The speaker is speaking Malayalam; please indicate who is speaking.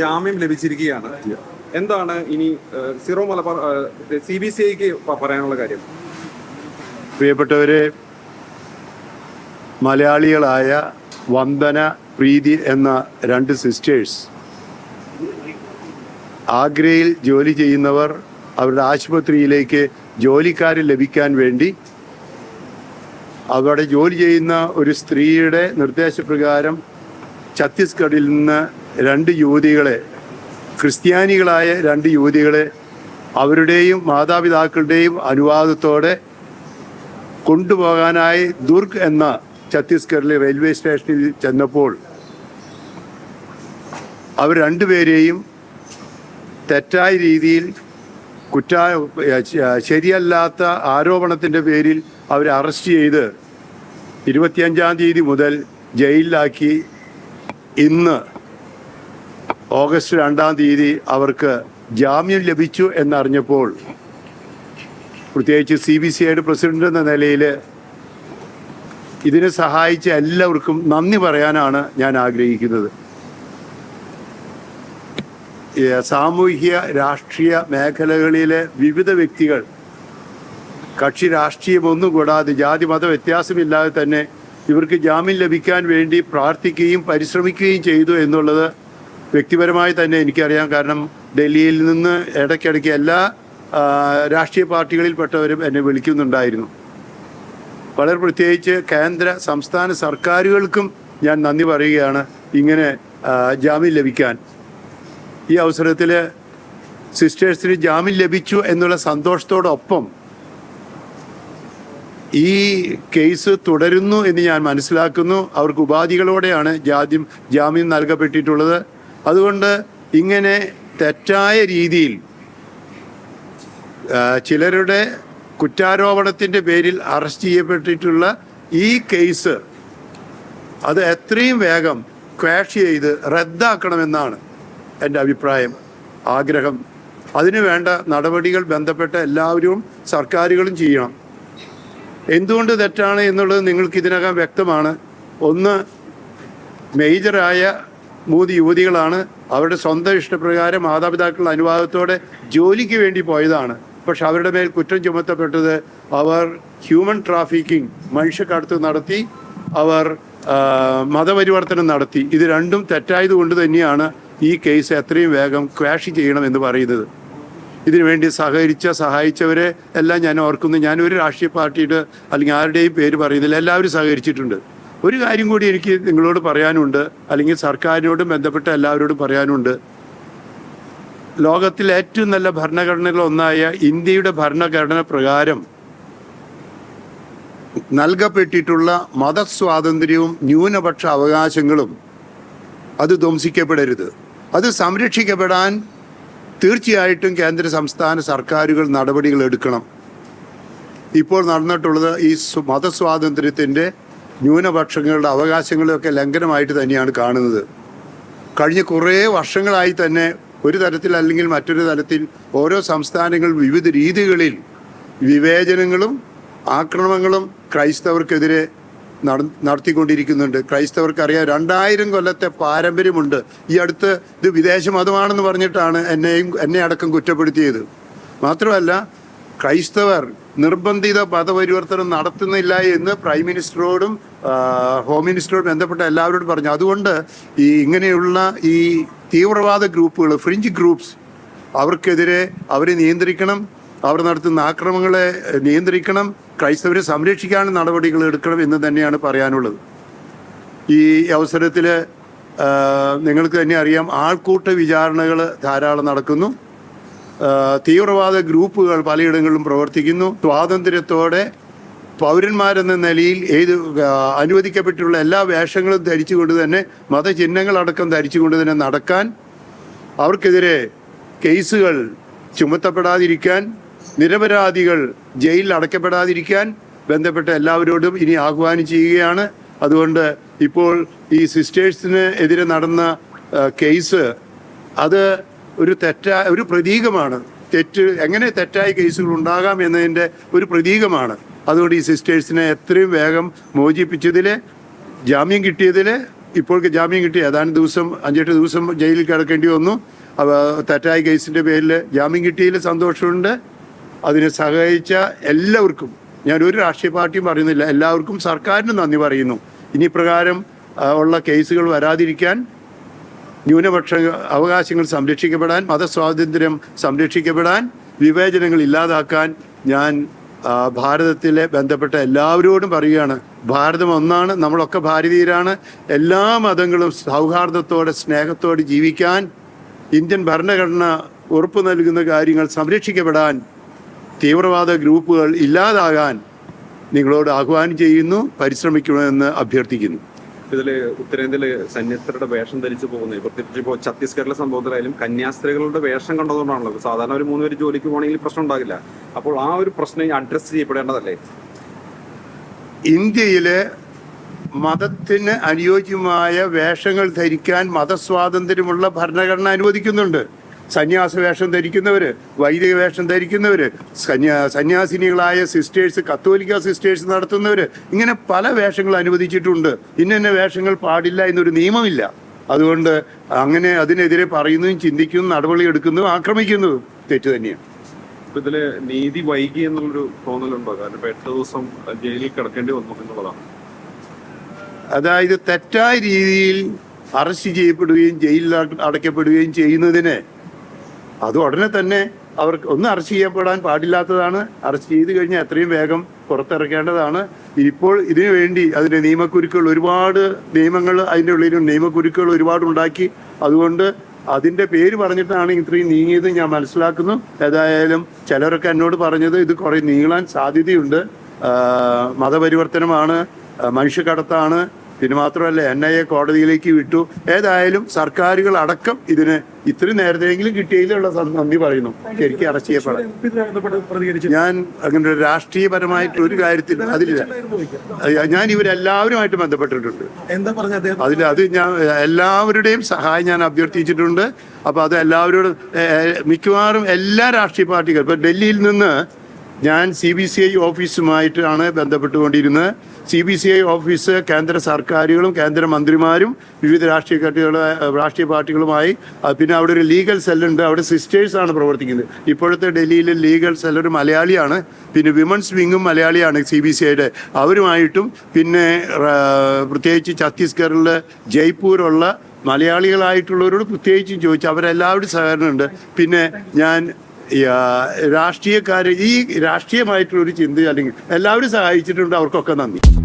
Speaker 1: ജാമ്യം ലഭിച്ചിരിക്കുകയാണ്. എന്താണ് ഇനി Syro Malabar C B C ഐക്ക് പറയാനുള്ള കാര്യം?
Speaker 2: പ്രിയപ്പെട്ടവരെ മലയാളികളായ വന്ദന പ്രീതി എന്ന രണ്ട് സിസ്റ്റേഴ്സ് ആഗ്രയിൽ ജോലി ചെയ്യുന്നവർ അവരുടെ ആശുപത്രിയിലേക്ക് ജോലിക്കാർ ലഭിക്കാൻ വേണ്ടി അവിടെ ജോലി ചെയ്യുന്ന ഒരു സ്ത്രീയുടെ നിർദ്ദേശപ്രകാരം ഛത്തീസ്ഗഡിൽ നിന്ന് രണ്ട് യുവതികളെ ക്രിസ്ത്യാനികളായ രണ്ട് യുവതികളെ അവരുടെയും മാതാപിതാക്കളുടെയും അനുവാദത്തോടെ കൊണ്ടുപോകാനായി ദുർഗ് എന്ന ഛത്തീസ്ഗഡിലെ റെയിൽവേ സ്റ്റേഷനിൽ ചെന്നപ്പോൾ അവർ രണ്ടുപേരെയും തെറ്റായ രീതിയിൽ കുറ്റ ശരിയല്ലാത്ത ആരോപണത്തിന്റെ പേരിൽ അവരെ അറസ്റ്റ് ചെയ്ത് ഇരുപത്തിയഞ്ചാം തീയതി മുതൽ ജയിലിലാക്കി ഇന്ന് ഓഗസ്റ്റ് രണ്ടാം തീയതി അവർക്ക് ജാമ്യം ലഭിച്ചു എന്നറിഞ്ഞപ്പോൾ പ്രത്യേകിച്ച് സി ബി സി ഐയുടെ പ്രസിഡന്റ് എന്ന നിലയിൽ ഇതിനെ സഹായിച്ച എല്ലാവർക്കും നന്ദി പറയാനാണ് ഞാൻ ആഗ്രഹിക്കുന്നത്. സാമൂഹ്യ രാഷ്ട്രീയ മേഖലകളിലെ വിവിധ വ്യക്തികൾ കക്ഷി രാഷ്ട്രീയമൊന്നും കൂടാതെ ജാതി മത വ്യത്യാസമില്ലാതെ തന്നെ ഇവർക്ക് ജാമ്യം ലഭിക്കാൻ വേണ്ടി പ്രാർത്ഥിക്കുകയും പരിശ്രമിക്കുകയും ചെയ്തു എന്നുള്ളത് വ്യക്തിപരമായി തന്നെ എനിക്കറിയാം. കാരണം ഡൽഹിയിൽ നിന്ന് ഇടയ്ക്കിടയ്ക്ക് എല്ലാ രാഷ്ട്രീയ പാർട്ടികളിൽപ്പെട്ടവരും എന്നെ വിളിക്കുന്നുണ്ടായിരുന്നു. വളരെ പ്രത്യേകിച്ച് കേന്ദ്ര സംസ്ഥാന സർക്കാരുകൾക്കും ഞാൻ നന്ദി പറയുകയാണ് ഇങ്ങനെ ജാമ്യം ലഭിക്കാൻ. ഈ അവസരത്തിൽ സിസ്റ്റേഴ്സിന് ജാമ്യം ലഭിച്ചു എന്നുള്ള സന്തോഷത്തോടൊപ്പം ഈ കേസ് തുടരുന്നു എന്ന് ഞാൻ മനസ്സിലാക്കുന്നു. അവർക്ക് ഉപാധികളോടെയാണ് ജാദ്യം ജാമ്യം നൽകപ്പെട്ടിട്ടുള്ളത്. അതുകൊണ്ട് ഇങ്ങനെ തെറ്റായ രീതിയിൽ ചിലരുടെ കുറ്റാരോപണത്തിന്റെ പേരിൽ അറസ്റ്റ് ചെയ്യപ്പെട്ടിട്ടുള്ള ഈ കേസ് അത് എത്രയും വേഗം ക്വാഷ് ചെയ്ത് റദ്ദാക്കണമെന്നാണ് എന്റെ അഭിപ്രായം ആഗ്രഹം. അതിനുവേണ്ട നടപടികൾ ബന്ധപ്പെട്ട എല്ലാവരും സർക്കാരുകളും ചെയ്യണം. എന്തുകൊണ്ട് തെറ്റാണ് എന്നുള്ളത് നിങ്ങൾക്ക് ഇതിനകം വ്യക്തമാണ്. ഒന്ന് മേജറായ മൂന്ന് യുവതികളാണ്. അവരുടെ സ്വന്തം ഇഷ്ടപ്രകാരം മാതാപിതാക്കളുടെ അനുവാദത്തോടെ ജോലിക്ക് വേണ്ടി പോയതാണ്. പക്ഷെ അവരുടെ മേൽ കുറ്റം ചുമത്തപ്പെട്ടത് അവർ ഹ്യൂമൻ ട്രാഫിക്കിംഗ് മനുഷ്യക്കടത്ത് നടത്തി അവർ മതപരിവർത്തനം നടത്തി. ഇത് രണ്ടും തെറ്റായത് കൊണ്ട് തന്നെയാണ് ഈ കേസ് എത്രയും വേഗം ക്വാഷ് ചെയ്യണം എന്ന് പറയുന്നത്. ഇതിനുവേണ്ടി സഹകരിച്ച സഹായിച്ചവരെ എല്ലാം ഞാൻ ഓർക്കുന്നു. ഞാൻ ഒരു രാഷ്ട്രീയ പാർട്ടിയുടെ അല്ലെങ്കിൽ ആരുടെയും പേര് പറയുന്നില്ല. എല്ലാവരും സഹകരിച്ചിട്ടുണ്ട്. ഒരു കാര്യം കൂടി എനിക്ക് നിങ്ങളോട് പറയാനുണ്ട് അല്ലെങ്കിൽ സർക്കാരിനോടും ബന്ധപ്പെട്ട എല്ലാവരോടും പറയാനുണ്ട്. ലോകത്തിലെ ഏറ്റവും നല്ല ഭരണഘടനകളൊന്നായ ഇന്ത്യയുടെ ഭരണഘടന പ്രകാരം നൽകപ്പെട്ടിട്ടുള്ള മതസ്വാതന്ത്ര്യവും ന്യൂനപക്ഷ അവകാശങ്ങളും അത് ധ്വംസിക്കപ്പെടരുത്. അത് സംരക്ഷിക്കപ്പെടാൻ തീർച്ചയായിട്ടും കേന്ദ്ര സംസ്ഥാന സർക്കാരുകൾ നടപടികൾ എടുക്കണം. ഇപ്പോൾ നടന്നിട്ടുള്ളത് ഈ സ്വ- മതസ്വാതന്ത്ര്യത്തിന്റെ ന്യൂനപക്ഷങ്ങളുടെ അവകാശങ്ങളൊക്കെ ലംഘനമായിട്ട് തന്നെയാണ് കാണുന്നത്. കഴിഞ്ഞ കുറേ വർഷങ്ങളായി തന്നെ ഒരു തരത്തിൽ അല്ലെങ്കിൽ മറ്റൊരു തരത്തിൽ ഓരോ സംസ്ഥാനങ്ങൾ വിവിധ രീതികളിൽ വിവേചനങ്ങളും ആക്രമണങ്ങളും ക്രൈസ്തവർക്കെതിരെ നടത്തിക്കൊണ്ടിരിക്കുന്നുണ്ട്. ക്രൈസ്തവർക്ക് ക്രൈസ്തവർക്കറിയാം രണ്ടായിരം കൊല്ലത്തെ പാരമ്പര്യമുണ്ട്. ഈ അടുത്ത് ഇത് വിദേശ മതമാണെന്ന് പറഞ്ഞിട്ടാണ് എന്നെയും എന്നെ അടക്കം കുറ്റപ്പെടുത്തിയത്. മാത്രമല്ല ക്രൈസ്തവർ നിർബന്ധിത മതപരിവർത്തനം നടത്തുന്നില്ല എന്ന് പ്രൈം മിനിസ്റ്ററോടും ഹോം മിനിസ്റ്ററോട് ബന്ധപ്പെട്ട എല്ലാവരോടും പറഞ്ഞു. അതുകൊണ്ട് ഈ ഇങ്ങനെയുള്ള ഈ തീവ്രവാദ ഗ്രൂപ്പുകൾ ഫ്രിഞ്ച് ഗ്രൂപ്പ്സ് അവർക്കെതിരെ അവരെ നിയന്ത്രിക്കണം അവർ നടത്തുന്ന ആക്രമങ്ങളെ നിയന്ത്രിക്കണം ക്രൈസ്തവരെ സംരക്ഷിക്കാൻ നടപടികൾ എടുക്കണം എന്ന് തന്നെയാണ് പറയാനുള്ളത്. ഈ അവസരത്തിൽ നിങ്ങൾക്ക് തന്നെ അറിയാം ആൾക്കൂട്ട വിചാരണകൾ ധാരാളം നടക്കുന്നു. തീവ്രവാദ ഗ്രൂപ്പുകൾ പലയിടങ്ങളിലും പ്രവർത്തിക്കുന്നു. സ്വാതന്ത്ര്യത്തോടെ പൗരന്മാരെന്ന നിലയിൽ ഏത് അനുവദിക്കപ്പെട്ടിട്ടുള്ള എല്ലാ വേഷങ്ങളും ധരിച്ചുകൊണ്ട് തന്നെ മതചിഹ്നങ്ങളടക്കം ധരിച്ചുകൊണ്ട് തന്നെ നടക്കാൻ അവർക്കെതിരെ കേസുകൾ ചുമത്തപ്പെടാതിരിക്കാൻ നിരപരാധികൾ ജയിലിൽ അടയ്ക്കപ്പെടാതിരിക്കാൻ ബന്ധപ്പെട്ട എല്ലാവരോടും ഇനി ആഹ്വാനം ചെയ്യുകയാണ്. അതുകൊണ്ട് ഇപ്പോൾ ഈ സിസ്റ്റേഴ്സിന് എതിരെ നടന്ന കേസ് അത് ഒരു തെറ്റായ ഒരു പ്രതീകമാണ്. തെറ്റ് എങ്ങനെ തെറ്റായ കേസുകൾ ഉണ്ടാകാം എന്നതിന്റെ ഒരു പ്രതീകമാണ്. അതുകൊണ്ട് ഈ സിസ്റ്റേഴ്സിനെ എത്രയും വേഗം മോചിപ്പിച്ചതിൽ ജാമ്യം കിട്ടിയതിൽ ഇപ്പോൾ ജാമ്യം കിട്ടി. ഏതാനും ദിവസം അഞ്ചെട്ട് ദിവസം ജയിലിൽ കിടക്കേണ്ടി വന്നു. തെറ്റായ കേസിന്റെ പേരിൽ ജാമ്യം കിട്ടിയതിൽ സന്തോഷമുണ്ട്. അതിനെ സഹായിച്ച എല്ലാവർക്കും ഞാൻ ഒരു രാഷ്ട്രീയ പാർട്ടിയും പറയുന്നില്ല എല്ലാവർക്കും സർക്കാരിന് നന്ദി പറയുന്നു. ഇനി പ്രകാരം ഉള്ള കേസുകൾ വരാതിരിക്കാൻ ന്യൂനപക്ഷ അവകാശങ്ങൾ സംരക്ഷിക്കപ്പെടാൻ മതസ്വാതന്ത്ര്യം സംരക്ഷിക്കപ്പെടാൻ വിവേചനങ്ങൾ ഇല്ലാതാക്കാൻ ഞാൻ ഭാരതത്തിലെ ബന്ധപ്പെട്ട എല്ലാവരോടും പറയുകയാണ് ഭാരതം ഒന്നാണ് നമ്മളൊക്കെ ഭാരതീയരാണ്. എല്ലാ മതങ്ങളും സൗഹാർദ്ദത്തോടെ സ്നേഹത്തോടെ ജീവിക്കാൻ ഇന്ത്യൻ ഭരണഘടന ഉറപ്പു നൽകുന്ന കാര്യങ്ങൾ സംരക്ഷിക്കപ്പെടാൻ തീവ്രവാദ ഗ്രൂപ്പുകൾ ഇല്ലാതാകാൻ നിങ്ങളോട് ആഹ്വാനം ചെയ്യുന്നു പരിശ്രമിക്കണമെന്ന് അഭ്യർത്ഥിക്കുന്നു.
Speaker 1: ഇതിൽ ഉത്തരേന്ത്യയിൽ സന്യസ്തരുടെ വേഷം ധരിച്ചു പോകുന്നത് പ്രത്യേകിച്ച് ഇപ്പോൾ ഛത്തീസ്ഗഡിലെ സംഭവത്തിലായാലും കന്യാസ്ത്രീകളുടെ വേഷം കണ്ടതുകൊണ്ടാണല്ലോ. സാധാരണ ഒരു മൂന്ന് പേര് ജോലിക്ക് പോകണമെങ്കിൽ പ്രശ്നം ഉണ്ടാകില്ല. അപ്പോൾ ആ ഒരു പ്രശ്നം അഡ്രസ് ചെയ്യപ്പെടേണ്ടതല്ലേ?
Speaker 2: ഇന്ത്യയിലെ മതത്തിന് അനുയോജ്യമായ വേഷങ്ങൾ ധരിക്കാൻ മതസ്വാതന്ത്ര്യമുള്ള ഭരണഘടന അനുവദിക്കുന്നുണ്ട്. സന്യാസ വേഷം ധരിക്കുന്നവര് വൈദിക വേഷം ധരിക്കുന്നവര് സന്യാ സന്യാസിനികളായ സിസ്റ്റേഴ്സ് കത്തോലിക്ക സിസ്റ്റേഴ്സ് നടത്തുന്നവര് ഇങ്ങനെ പല വേഷങ്ങൾ അനുവദിച്ചിട്ടുണ്ട്. ഇന്ന വേഷങ്ങൾ പാടില്ല എന്നൊരു നിയമമില്ല. അതുകൊണ്ട് അങ്ങനെ അതിനെതിരെ പറയുന്നതും ചിന്തിക്കുന്നതും നടപടി എടുക്കുന്നതും ആക്രമിക്കുന്നതും തെറ്റ് തന്നെയാണ്.
Speaker 1: ഇപ്പൊ ഇതിൽ നീതി വൈകി എന്നുള്ളൊരു തോന്നലുണ്ടോ? കാരണം എട്ട് ദിവസം ജയിലിൽ കിടക്കേണ്ടി വന്നു എന്നുള്ളതാണ്.
Speaker 2: അതായത് തെറ്റായ രീതിയിൽ അറസ്റ്റ് ചെയ്യപ്പെടുകയും ജയിലിൽ അട- അടയ്ക്കപ്പെടുകയും ചെയ്യുന്നതിന് അത് ഉടനെ തന്നെ അവർക്ക് ഒന്ന് അറസ്റ്റ് ചെയ്യപ്പെടാൻ പാടില്ലാത്തതാണ്. അറസ്റ്റ് ചെയ്ത് കഴിഞ്ഞാൽ എത്രയും വേഗം പുറത്തിറക്കേണ്ടതാണ്. ഇപ്പോൾ ഇതിനു വേണ്ടി അതിന്റെ നിയമക്കുരുക്കൾ ഒരുപാട് നിയമങ്ങൾ അതിന്റെ ഉള്ളിലും നിയമക്കുരുക്കുകൾ ഒരുപാട് ഉണ്ടാക്കി. അതുകൊണ്ട് അതിന്റെ പേര് പറഞ്ഞിട്ടാണ് ഇത്രയും നീങ്ങിയത് ഞാൻ മനസ്സിലാക്കുന്നു. ഏതായാലും ചിലരൊക്കെ എന്നോട് പറഞ്ഞത് ഇത് കുറേ നീളാൻ സാധ്യതയുണ്ട്. മതപരിവർത്തനമാണ് മനുഷ്യക്കടത്താണ് പിന്നെ മാത്രമല്ല എൻ ഐ എ കോടതിയിലേക്ക് വിട്ടു. ഏതായാലും സർക്കാരുകൾ അടക്കം ഇതിന് ഇത്രയും നേരത്തെയെങ്കിലും കിട്ടിയതിലുള്ള നന്ദി പറയുന്നു. ശരിക്കും അറസ്റ്റ്
Speaker 3: പ്രതികരിച്ചു
Speaker 2: ഞാൻ അങ്ങനെ ഒരു രാഷ്ട്രീയപരമായിട്ട് ഒരു കാര്യത്തിൽ അതിലില്ല. ഞാൻ ഇവരെല്ലാവരുമായിട്ട് ബന്ധപ്പെട്ടിട്ടുണ്ട്.
Speaker 3: എന്താ
Speaker 2: അതിൽ അത് ഞാൻ എല്ലാവരുടെയും സഹായം ഞാൻ അഭ്യർത്ഥിച്ചിട്ടുണ്ട്. അപ്പോൾ അത് എല്ലാവരോടും മിക്കവാറും എല്ലാ രാഷ്ട്രീയ പാർട്ടികൾ ഇപ്പൊ ഡൽഹിയിൽ നിന്ന് ഞാൻ സി ബി സി ഐ ഓഫീസുമായിട്ടാണ് ബന്ധപ്പെട്ടുകൊണ്ടിരുന്നത്. C B C I office കേന്ദ്ര സർക്കാരുകളും കേന്ദ്ര മന്ത്രിമാരും വിവിധ രാഷ്ട്രീയ കക്ഷികളെ രാഷ്ട്രീയ പാർട്ടികളുമായി പിന്നെ അവിടെ ഒരു ലീഗൽ സെല്ലുണ്ട്. അവിടെ സിസ്റ്റേഴ്സാണ് പ്രവർത്തിക്കുന്നത്. ഇപ്പോഴത്തെ ഡൽഹിയിലെ ലീഗൽ സെൽ ഒരു മലയാളിയാണ്. പിന്നെ വിമൻസ് വിങ്ങും മലയാളിയാണ് സി ബി സി ഐയുടെ അവരുമായിട്ടും പിന്നെ പ്രത്യേകിച്ച് ഛത്തീസ്ഗഡിലെ ജയ്പൂരുള്ള മലയാളികളായിട്ടുള്ളവരോട് പ്രത്യേകിച്ചും ചോദിച്ചു അവരെല്ലാവരും സഹകരണമുണ്ട്. പിന്നെ ഞാൻ രാഷ്ട്രീയക്കാര് ഈ രാഷ്ട്രീയമായിട്ടുള്ള ഒരു ചിന്ത അല്ലെങ്കിൽ എല്ലാവരും സഹായിച്ചിട്ടുണ്ട് അവർക്കൊക്കെ നന്ദി.